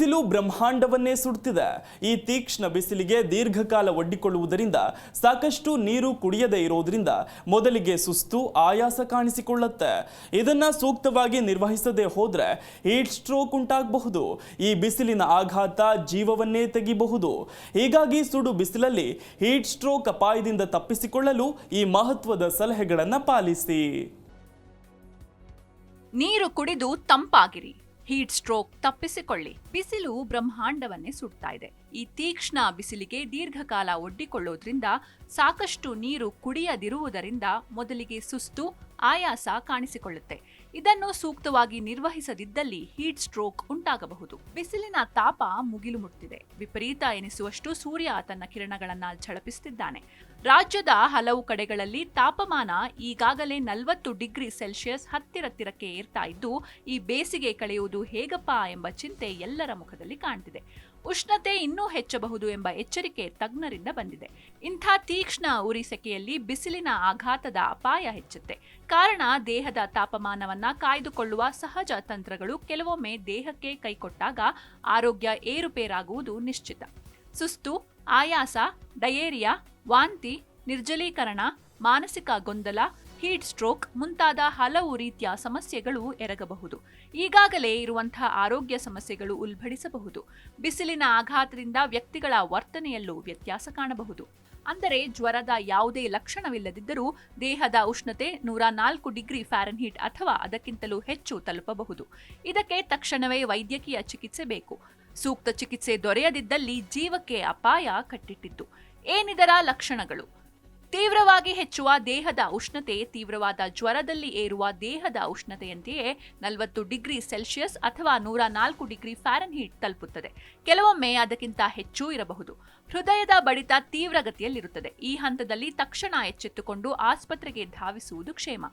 ಬಿಸಿಲು ಬ್ರಹ್ಮಾಂಡವನ್ನೇ ಸುಡುತ್ತಿದೆ ಈ ತೀಕ್ಷ್ಣ ಬಿಸಿಲಿಗೆ ದೀರ್ಘಕಾಲ ಒಡ್ಡಿಕೊಳ್ಳುವುದರಿಂದ ಸಾಕಷ್ಟು ನೀರು ಕುಡಿಯದೇ ಇರೋದ್ರಿಂದ ಮೊದಲಿಗೆ ಸುಸ್ತು, ಆಯಾಸ ಕಾಣಿಸಿಕೊಳ್ಳುತ್ತೆ. ಇದನ್ನ ಸೂಕ್ತವಾಗಿ ನಿರ್ವಹಿಸದೆ ಹೋದ್ರೆ ಹೀಟ್ ಸ್ಟ್ರೋಕ್ ಉಂಟಾಗಬಹುದು. ಈ ಬಿಸಿಲಿನ ಆಘಾತ ಜೀವವನ್ನೇ ತೆಗಿಬಹುದು. ಹೀಗಾಗಿ ಸುಡು ಬಿಸಿಲಲ್ಲಿ ಹೀಟ್ ಸ್ಟ್ರೋಕ್ ಅಪಾಯದಿಂದ ತಪ್ಪಿಸಿಕೊಳ್ಳಲು ಈ ಮಹತ್ವದ ಸಲಹೆಗಳನ್ನ ಪಾಲಿಸಿ. ನೀರು ಕುಡಿದು ತಂಪಾಗಿರಿ. Heat stroke ತಪ್ಪಿಸಿಕೊಳ್ಳಿ. ಬಿಸಿಲು ಬ್ರಹ್ಮಾಂಡವನ್ನೇ ಸುಡ್ತಾ ಇದೆ. ಈ ತೀಕ್ಷ್ಣ ಬಿಸಿಲಿಗೆ ದೀರ್ಘಕಾಲ ಒಡ್ಡಿಕೊಳ್ಳೋದ್ರಿಂದ ಸಾಕಷ್ಟು ನೀರು ಕುಡಿಯದಿರುವುದರಿಂದ ಮೊದಲಿಗೆ ಸುಸ್ತು, ಆಯಾಸ ಕಾಣಿಸಿಕೊಳ್ಳುತ್ತೆ. ಇದನ್ನು ಸೂಕ್ತವಾಗಿ ನಿರ್ವಹಿಸದಿದ್ದಲ್ಲಿ ಹೀಟ್ ಸ್ಟ್ರೋಕ್ ಉಂಟಾಗಬಹುದು. ಬಿಸಿಲಿನ ತಾಪ ಮುಗಿಲು ಮುಟ್ಟಿದೆ ವಿಪರೀತ ಎನಿಸುವಷ್ಟು ಸೂರ್ಯ ತನ್ನ ಕಿರಣಗಳನ್ನ ಝಳಪಿಸುತ್ತಿದ್ದಾನೆ. ರಾಜ್ಯದ ಹಲವು ಕಡೆಗಳಲ್ಲಿ ತಾಪಮಾನ ಈಗಾಗಲೇ ನಲವತ್ತು ಡಿಗ್ರಿ ಸೆಲ್ಸಿಯಸ್ ಹತ್ತಿರತ್ತಿರಕ್ಕೆ ಏರ್ತಾ ಇದ್ದು, ಈ ಬೇಸಿಗೆ ಕಳೆಯುವುದು ಹೇಗಪ್ಪ ಎಂಬ ಚಿಂತೆ ಎಲ್ಲರ ಮುಖದಲ್ಲಿ ಕಾಣ್ತಿದೆ. ಉಷ್ಣತೆ ಇನ್ನೂ ಹೆಚ್ಚಬಹುದು ಎಂಬ ಎಚ್ಚರಿಕೆ ತಜ್ಞರಿಂದ ಬಂದಿದೆ. ಇಂಥ ತೀಕ್ಷ್ಣ ಉರಿಸೆಕೆಯಲ್ಲಿ ಬಿಸಿಲಿನ ಆಘಾತದ ಅಪಾಯ ಹೆಚ್ಚುತ್ತೆ. ಕಾರಣ ದೇಹದ ತಾಪಮಾನವನ್ನ ಕಾಯ್ದುಕೊಳ್ಳುವ ಸಹಜ ತಂತ್ರಗಳು ಕೆಲವೊಮ್ಮೆ ದೇಹಕ್ಕೆ ಕೈಕೊಟ್ಟಾಗ ಆರೋಗ್ಯ ಏರುಪೇರಾಗುವುದು ನಿಶ್ಚಿತ. ಸುಸ್ತು, ಆಯಾಸ, ಡಯೇರಿಯಾ, ವಾಂತಿ, ನಿರ್ಜಲೀಕರಣ, ಮಾನಸಿಕ ಗೊಂದಲ ಹೀಟ್ ಸ್ಟ್ರೋಕ್ ಮುಂತಾದ ಹಲವು ರೀತಿಯ ಸಮಸ್ಯೆಗಳು ಎರಗಬಹುದು. ಈಗಾಗಲೇ ಇರುವಂತಹ ಆರೋಗ್ಯ ಸಮಸ್ಯೆಗಳು ಉಲ್ಬಣಿಸಬಹುದು ಬಿಸಿಲಿನ ಆಘಾತದಿಂದ ವ್ಯಕ್ತಿಗಳ ವರ್ತನೆಯಲ್ಲೂ ವ್ಯತ್ಯಾಸ ಕಾಣಬಹುದು. ಅಂದರೆ ಜ್ವರದ ಯಾವುದೇ ಲಕ್ಷಣವಿಲ್ಲದಿದ್ದರೂ ದೇಹದ ಉಷ್ಣತೆ ನೂರ ನಾಲ್ಕು ಡಿಗ್ರಿ ಫ್ಯಾರನ್ಹೀಟ್ ಅಥವಾ ಅದಕ್ಕಿಂತಲೂ ಹೆಚ್ಚು ತಲುಪಬಹುದು. ಇದಕ್ಕೆ ತಕ್ಷಣವೇ ವೈದ್ಯಕೀಯ ಚಿಕಿತ್ಸೆ ಬೇಕು. ಸೂಕ್ತ ಚಿಕಿತ್ಸೆ ದೊರೆಯದಿದ್ದಲ್ಲಿ ಜೀವಕ್ಕೆ ಅಪಾಯ ಕಟ್ಟಿಟ್ಟಿತ್ತು. ಏನಿದರ ಲಕ್ಷಣಗಳು? ತೀವ್ರವಾಗಿ ಹೆಚ್ಚುವ ದೇಹದ ಉಷ್ಣತೆ, ತೀವ್ರವಾದ ಜ್ವರದಲ್ಲಿ ಏರುವ ದೇಹದ ಉಷ್ಣತೆಯಂತೆಯೇ ನಲವತ್ತು ಡಿಗ್ರಿ ಸೆಲ್ಸಿಯಸ್ ಅಥವಾ ನೂರ ನಾಲ್ಕು ಡಿಗ್ರಿ ಫ್ಯಾರನ್ಹೀಟ್ ತಲುಪುತ್ತದೆ. ಕೆಲವೊಮ್ಮೆ ಅದಕ್ಕಿಂತ ಹೆಚ್ಚು ಇರಬಹುದು. ಹೃದಯದ ಬಡಿತ ತೀವ್ರಗತಿಯಲ್ಲಿರುತ್ತದೆ. ಈ ಹಂತದಲ್ಲಿ ತಕ್ಷಣ ಎಚ್ಚೆತ್ತುಕೊಂಡು ಆಸ್ಪತ್ರೆಗೆ ಧಾವಿಸುವುದು ಕ್ಷೇಮ.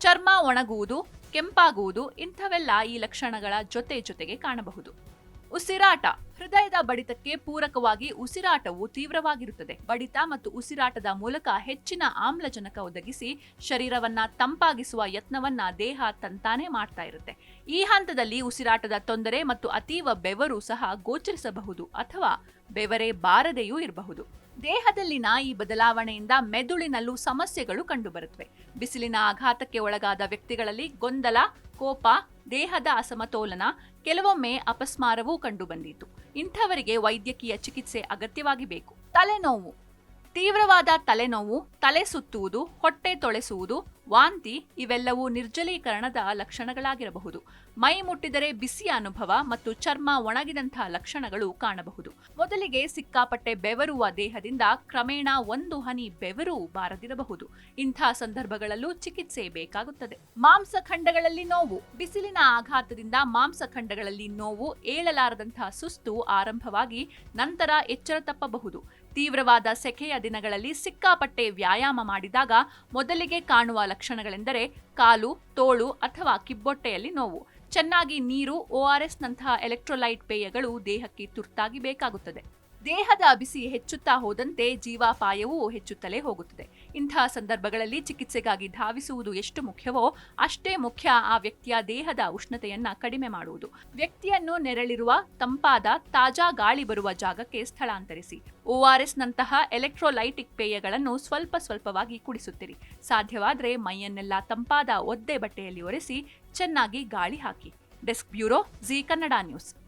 ಚರ್ಮ ಒಣಗುವುದು, ಕೆಂಪಾಗುವುದು ಇಂಥವೆಲ್ಲ ಈ ಲಕ್ಷಣಗಳ ಜೊತೆ ಜೊತೆಗೆ ಕಾಣಬಹುದು. ಉಸಿರಾಟ. ಹೃದಯದ ಬಡಿತಕ್ಕೆ ಪೂರಕವಾಗಿ ಉಸಿರಾಟವು ತೀವ್ರವಾಗಿರುತ್ತದೆ. ಬಡಿತ ಮತ್ತು ಉಸಿರಾಟದ ಮೂಲಕ ಹೆಚ್ಚಿನ ಆಮ್ಲಜನಕ ಒದಗಿಸಿ ಶರೀರವನ್ನ ತಂಪಾಗಿಸುವ ಯತ್ನವನ್ನ ದೇಹ ತಂತಾನೆ ಮಾಡ್ತಾ ಇರುತ್ತೆ. ಈ ಹಂತದಲ್ಲಿ ಉಸಿರಾಟದ ತೊಂದರೆ ಮತ್ತು ಅತೀವ ಬೆವರು ಸಹ ಗೋಚರಿಸಬಹುದು ಅಥವಾ ಬೆವರೇ ಬಾರದೆಯೂ ಇರಬಹುದು. ದೇಹದಲ್ಲಿನ ಈ ಬದಲಾವಣೆಯಿಂದ ಮೆದುಳಿನಲ್ಲೂ ಸಮಸ್ಯೆಗಳು ಕಂಡುಬರುತ್ತವೆ. ಬಿಸಿಲಿನ ಆಘಾತಕ್ಕೆ ಒಳಗಾದ ವ್ಯಕ್ತಿಗಳಲ್ಲಿ ಗೊಂದಲ, ಕೋಪ, ದೇಹದ ಅಸಮತೋಲನ, ಕೆಲವೊಮ್ಮೆ ಅಪಸ್ಮಾರವೂ ಕಂಡುಬಂದಿತು. ಇಂಥವರಿಗೆ ವೈದ್ಯಕೀಯ ಚಿಕಿತ್ಸೆ ಅಗತ್ಯವಾಗಿ ಬೇಕು. ತಲೆನೋವು. ತೀವ್ರವಾದ ತಲೆನೋವು, ತಲೆ ಸುತ್ತುವುದು, ಹೊಟ್ಟೆ ತೊಳೆಸುವುದು, ವಾಂತಿ ಇವೆಲ್ಲವೂ ನಿರ್ಜಲೀಕರಣದ ಲಕ್ಷಣಗಳಾಗಿರಬಹುದು. ಮೈ ಮುಟ್ಟಿದರೆ ಬಿಸಿಯ ಅನುಭವ ಮತ್ತು ಚರ್ಮ ಒಣಗಿದಂತಹ ಲಕ್ಷಣಗಳು ಕಾಣಬಹುದು. ಮೊದಲಿಗೆ ಸಿಕ್ಕಾಪಟ್ಟೆ ಬೆವರುವ ದೇಹದಿಂದ ಕ್ರಮೇಣ ಒಂದು ಹನಿ ಬೆವರು ಬಾರದಿರಬಹುದು. ಇಂಥ ಸಂದರ್ಭಗಳಲ್ಲೂ ಚಿಕಿತ್ಸೆ ಬೇಕಾಗುತ್ತದೆ. ಮಾಂಸಖಂಡಗಳಲ್ಲಿ ನೋವು, ಬಿಸಿಲಿನ ಆಘಾತದಿಂದ ಮಾಂಸಖಂಡಗಳಲ್ಲಿ ನೋವು, ಏಳಲಾರದಂತಹ ಸುಸ್ತು ಆರಂಭವಾಗಿ ನಂತರ ಎಚ್ಚರ ತಪ್ಪಬಹುದು. ತೀವ್ರವಾದ ಸೆಖೆಯ ದಿನಗಳಲ್ಲಿ ಸಿಕ್ಕಾಪಟ್ಟೆ ವ್ಯಾಯಾಮ ಮಾಡಿದಾಗ ಮೊದಲಿಗೆ ಕಾಣುವ ಲಕ್ಷಣಗಳೆಂದರೆ ಕಾಲು, ತೋಳು ಅಥವಾ ಕಿಬ್ಬೊಟ್ಟೆಯಲ್ಲಿ ನೋವು. ಚೆನ್ನಾಗಿ ನೀರು ಓಆರ್ಎಸ್ನಂತಹ ಎಲೆಕ್ಟ್ರೋಲೈಟ್ ಪೇಯಗಳು ದೇಹಕ್ಕೆ ತುರ್ತಾಗಿ ಬೇಕಾಗುತ್ತದೆ. ದೇಹದ ಬಿಸಿ ಹೆಚ್ಚುತ್ತಾ ಹೋದಂತೆ ಜೀವಾಪಾಯವೂ ಹೆಚ್ಚುತ್ತಲೇ ಹೋಗುತ್ತದೆ. ಇಂಥ ಸಂದರ್ಭಗಳಲ್ಲಿ ಚಿಕಿತ್ಸೆಗಾಗಿ ಧಾವಿಸುವುದು ಎಷ್ಟು ಮುಖ್ಯವೋ ಅಷ್ಟೇ ಮುಖ್ಯ ಆ ವ್ಯಕ್ತಿಯ ದೇಹದ ಉಷ್ಣತೆಯನ್ನ ಕಡಿಮೆ ಮಾಡುವುದು. ವ್ಯಕ್ತಿಯನ್ನು ನೆರಳಿರುವ ತಂಪಾದ, ತಾಜಾ ಗಾಳಿ ಬರುವ ಜಾಗಕ್ಕೆ ಸ್ಥಳಾಂತರಿಸಿ. ಓಆರ್ಎಸ್ ನಂತಹ ಎಲೆಕ್ಟ್ರೋಲೈಟಿಕ್ ಪೇಯಗಳನ್ನು ಸ್ವಲ್ಪ ಸ್ವಲ್ಪವಾಗಿ ಕುಡಿಸುತ್ತಿರಿ. ಸಾಧ್ಯವಾದರೆ ಮೈಯನ್ನೆಲ್ಲ ತಂಪಾದ ಒದ್ದೆ ಬಟ್ಟೆಯಲ್ಲಿ ಒರೆಸಿ ಚೆನ್ನಾಗಿ ಗಾಳಿ ಹಾಕಿ. Desk bureau Zee Kannada news.